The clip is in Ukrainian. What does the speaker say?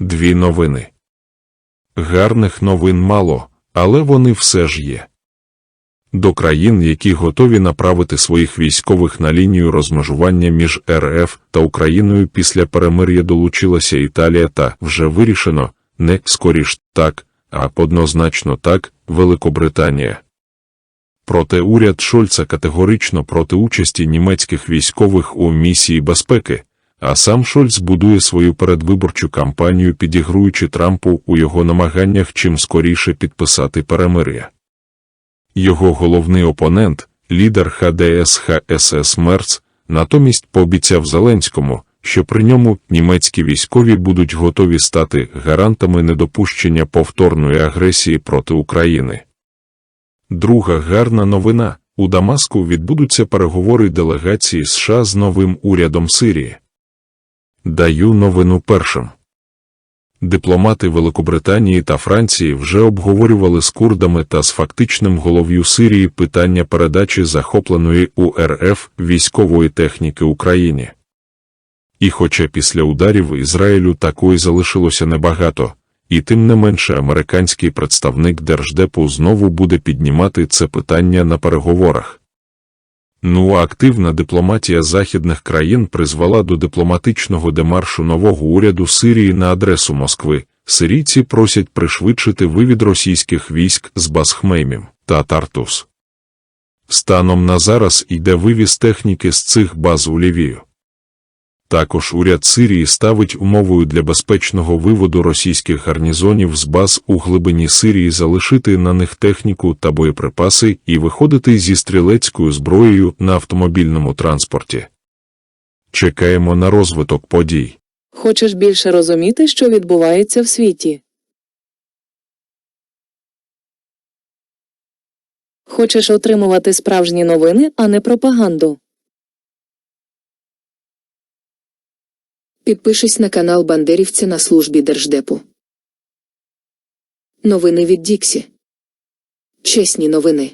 Дві новини. Гарних новин мало, але вони все ж є. До країн, які готові направити своїх військових на лінію розмежування між РФ та Україною після перемир'я долучилася Італія та вже вирішено, не скоріш так, а однозначно так, Великобританія. Проте уряд Шольца категорично проти участі німецьких військових у місії безпеки, а сам Шольц будує свою передвиборчу кампанію, підігруючи Трампу у його намаганнях чим скоріше підписати перемир'я. Його головний опонент, лідер ХДС ХСС Мерц, натомість пообіцяв Зеленському, що при ньому німецькі військові будуть готові стати гарантами недопущення повторної агресії проти України. Друга гарна новина у Дамаску відбудуться переговори делегації США з новим урядом Сирії. Даю новину першим. Дипломати Великобританії та Франції вже обговорювали з курдами та з фактичним голов'ю Сирії питання передачі захопленої у РФ військової техніки Україні. І хоча після ударів Ізраїлю такої залишилося небагато, і тим не менше американський представник Держдепу знову буде піднімати це питання на переговорах. Ну а активна дипломатія західних країн призвела до дипломатичного демаршу нового уряду Сирії на адресу Москви. Сирійці просять пришвидшити вивід російських військ з Басхмеймів та Тартус. Станом на зараз йде вивіз техніки з цих баз у Лівію. Також уряд Сирії ставить умовою для безпечного виводу російських гарнізонів з баз у глибині Сирії залишити на них техніку та боєприпаси і виходити зі стрілецькою зброєю на автомобільному транспорті. Чекаємо на розвиток подій. Хочеш більше розуміти, що відбувається в світі? Хочеш отримувати справжні новини, а не пропаганду? Підпишись на канал Бандерівця на службі Держдепу. Новини від Діксі. Чесні новини.